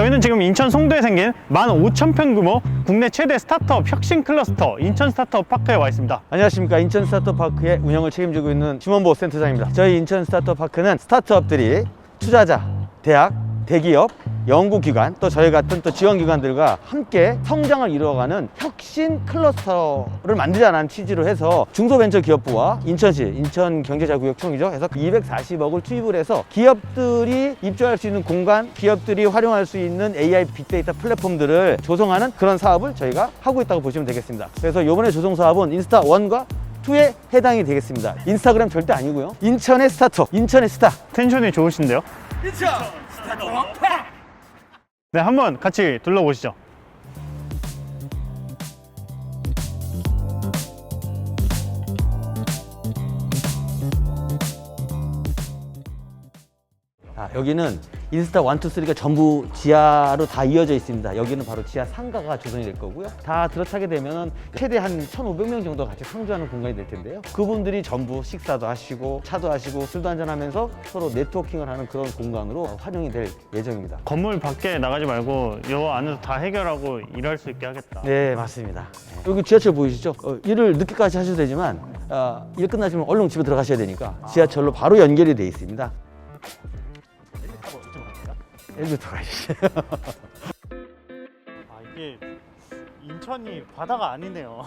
저희는 지금 인천 송도에 생긴 15,000평 규모 국내 최대 스타트업 혁신 클러스터 인천 스타트업 파크에 와 있습니다. 안녕하십니까 인천 스타트업 파크의 운영을 책임지고 있는 심원보 센터장입니다 저희 인천 스타트업 파크는 스타트업들이 투자자, 대학, 대기업, 연구기관 또 저희 같은 또 지원기관들과 함께 성장을 이루어가는 혁신 클러스터를 만들자는 취지로 해서 중소벤처기업부와 인천시 인천경제자구역총이죠. 해서 240억을 투입을 해서 기업들이 입주할 수 있는 공간 기업들이 활용할 수 있는 AI 빅데이터 플랫폼들을 조성하는 그런 사업을 저희가 하고 있다고 보시면 되겠습니다. 그래서 이번에 조성 사업은 인스타 1과 2에 해당이 되겠습니다. 인스타그램 절대 아니고요. 인천의 스타트업 인천의 스타. 텐션이 좋으신데요? 네, 한번 같이 둘러보시죠. 아, 여기는 인스타 1, 2, 3가 전부 지하로 다 이어져 있습니다. 여기는 바로 지하 상가가 조성이 될 거고요. 다 들어차게 되면 최대 한 1,500명 정도 같이 상주하는 공간이 될 텐데요. 그분들이 전부 식사도 하시고 차도 하시고 술도 한잔하면서 서로 네트워킹을 하는 그런 공간으로 활용이 될 예정입니다. 건물 밖에 나가지 말고 요 안에서 다 해결하고 일할 수 있게 하겠다. 네, 맞습니다. 여기 지하철 보이시죠? 어, 일을 늦게까지 하셔도 되지만 아, 일 끝나시면 얼른 집에 들어가셔야 되니까 지하철로 바로 연결이 돼 있습니다. 엘리베이터 가시죠. 아, 이게 인천이 바다가 아니네요.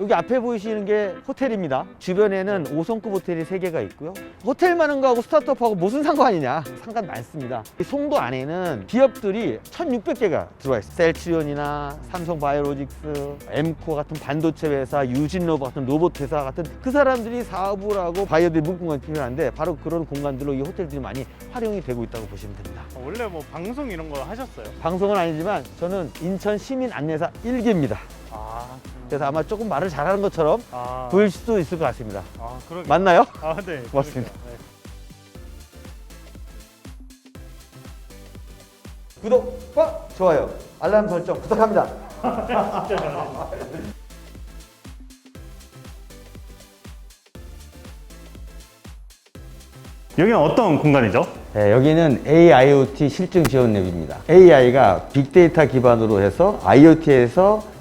여기 앞에 보이시는 게 호텔입니다. 주변에는 5성급 호텔이 3개가 있고요. 호텔 많은 거하고 스타트업하고 무슨 상관이냐? 상관 많습니다. 이 송도 안에는 기업들이 1,600개가 들어와 있어요. 셀트리온이나 삼성 바이오로직스, 엠코 같은 반도체 회사, 유진로버 같은 로봇 회사 같은 그 사람들이 사업을 하고 바이오들 문공간이 필요한데 바로 그런 공간들로 이 호텔들이 많이 활용이 되고 있다고 보시면 됩니다. 원래 뭐 방송 이런 거 하셨어요? 방송은 아니지만 저는 인천 시민 안내사 1기입니다. 아, 그래서 아마 조금 말을 잘하는 것처럼 아, 보일 수도 있을 것 같습니다. 아, 그러게. 맞나요? 아, 네. 고맙습니다. 그러게요. 구독과 좋아요, 알람 설정 부탁합니다. 네. 여기는 어떤 공간이죠? 네, 여기는 AIoT 실증 지원 랩입니다. AI가 빅데이터 기반으로 해서 IoT에서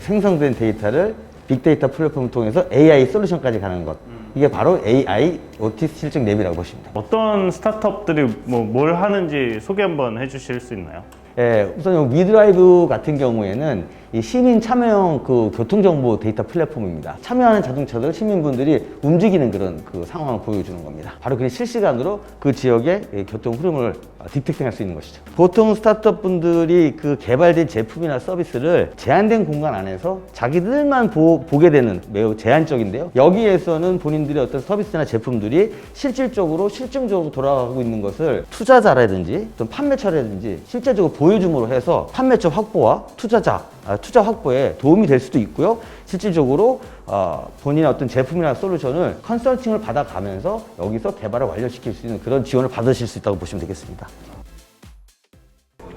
생성된 데이터를 빅데이터 플랫폼을 통해서 AI 솔루션까지 가는 것. 이게 바로 AIoT 실증 랩이라고 돼요. 어떤 스타트업들이 뭐 뭘 하는지 소개 한번 해주실 수 있나요? 예, 우선 요 미드라이브 같은 경우에는 이 시민 참여형 그 교통정보 데이터 플랫폼입니다. 참여하는 자동차들 시민분들이 움직이는 그런 그 상황을 보여주는 겁니다. 바로 그 실시간으로 그 지역의 이 교통 흐름을 디텍팅할 수 있는 것이죠. 보통 스타트업 분들이 그 개발된 제품이나 서비스를 제한된 공간 안에서 자기들만 보, 보게 되는 매우 제한적인데요. 여기에서는 본인들의 어떤 서비스나 제품들이 실질적으로 실증적으로 돌아가고 있는 것을 투자자라든지 또 판매처라든지 실제적으로 보여줌으로 해서 판매처 확보와 투자자 아, 투자 확보에 도움이 될 수도 있고요. 실질적으로 어, 본인의 어떤 제품이나 솔루션을 컨설팅을 받아가면서 여기서 개발을 완료시킬 수 있는 그런 지원을 받으실 수 있다고 보시면 되겠습니다.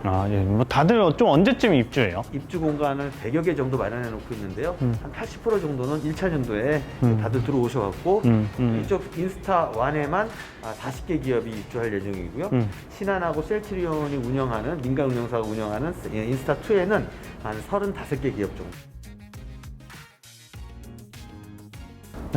아, 예. 뭐 다들 좀 언제쯤 입주해요? 입주 공간을 100여 개 정도 마련해 놓고 있는데요. 한80% 정도는 1차 년도에 다들 들어오셔갖고 음, 음. 이쪽 인스타 1에만 40개 기업이 입주할 예정이고요. 음. 신한하고 셀트리온이 운영하는 민간 운영사가 운영하는 인스타 2에는 한 35개 기업 정도.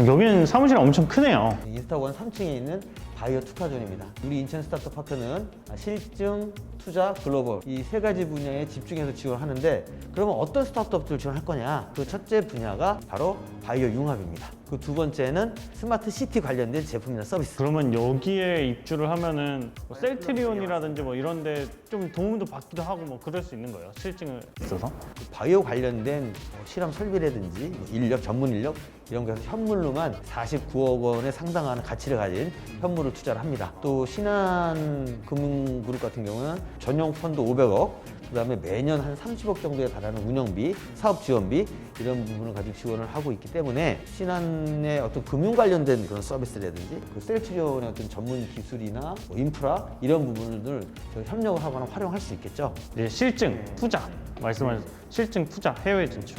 여기는 사무실 엄청 크네요. 인스타원 3층에 있는 바이오 투카존입니다. 우리 인천 스타트업 파크는 실증, 투자, 글로벌 이 세 가지 분야에 집중해서 지원하는데 그러면 어떤 스타트업들을 지원할 거냐? 그 첫째 분야가 바로 바이오 융합입니다. 그 두 번째는 스마트 시티 관련된 제품이나 서비스. 그러면 여기에 입주를 하면은 뭐 셀트리온이라든지 뭐 이런데 좀 도움도 받기도 하고 뭐 그럴 수 있는 거예요. 실증을 있어서. 바이오 관련된 뭐 실험 설비라든지 뭐 인력, 전문 인력 이런 거에서 현물로만 49억 원에 상당한 가치를 가진 현물을 투자를 합니다. 또 신한 금융그룹 같은 경우는 전용 펀드 500억, 그다음에 매년 한 30억 정도에 달하는 운영비, 사업 지원비 이런 부분을 가지고 지원을 하고 있기 때문에 신한의 어떤 금융 관련된 그런 서비스라든지 그 셀트리온의 어떤 전문 기술이나 뭐 인프라 이런 부분을 저희 협력을 하거나 활용할 수 있겠죠. 이제 실증, 투자 말씀하신 실증, 투자, 해외 진출,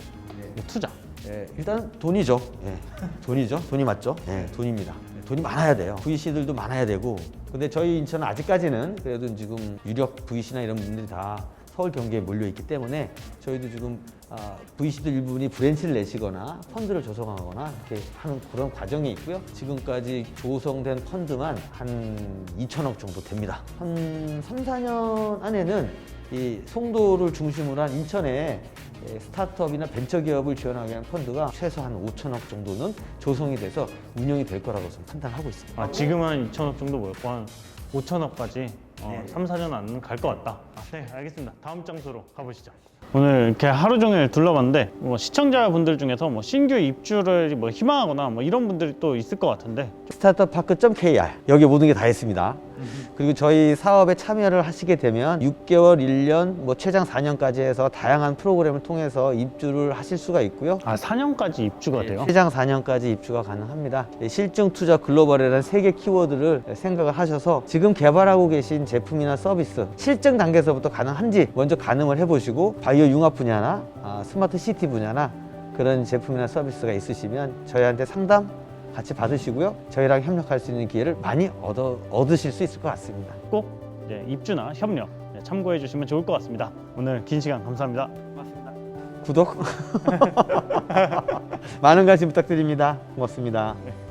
투자. 예, 일단 돈이죠. 예, 돈이죠. 돈이 맞죠? 예, 돈입니다. 예, 돈이 많아야 돼요. VC들도 많아야 되고 근데 저희 인천은 아직까지는 그래도 지금 유력 VC나 이런 분들이 다 서울 경기에 몰려 있기 때문에 저희도 지금 아, VC들 일부분이 브랜치를 내시거나 펀드를 조성하거나 이렇게 하는 그런 과정이 있고요. 지금까지 조성된 펀드만 한 2천억 정도 됩니다. 한 3, 4년 안에는 이 송도를 중심으로 한 인천에 예, 스타트업이나 벤처기업을 지원하기 위한 펀드가 최소 한 5천억 정도는 조성이 돼서 운영이 될 거라고 판단하고 있습니다. 아, 지금 한 2천억 정도 모였고 한 5천억까지 어, 네. 3, 4년 안은 갈것 같다. 아, 네, 알겠습니다. 다음 장소로 가보시죠. 오늘 이렇게 하루 종일 둘러봤는데 뭐 시청자분들 중에서 뭐 신규 입주를 뭐 희망하거나 뭐 이런 분들이 또 있을 것 같은데 스타트업 파크.kr 여기 모든 게 다 있습니다. 그리고 저희 사업에 참여를 하시게 되면 6개월, 1년, 뭐 최장 4년까지 해서 다양한 프로그램을 통해서 입주를 하실 수가 있고요. 아 4년까지 입주가 돼요? 최장 4년까지 입주가 가능합니다. 실증 투자 글로벌이라는 세 개 키워드를 생각을 하셔서 지금 개발하고 계신 제품이나 서비스 실증 단계에서부터 가능한지 먼저 가늠을 해보시고 바이오 융합 분야나 아, 스마트 시티 분야나 그런 제품이나 서비스가 있으시면 저희한테 상담 같이 받으시고요. 저희랑 협력할 수 있는 기회를 많이 얻어, 얻으실 수 있을 것 같습니다. 꼭 이제 입주나 협력 네, 참고해 주시면 좋을 것 같습니다. 오늘 긴 시간 감사합니다. 구독 많은 관심 부탁드립니다. 고맙습니다. 네.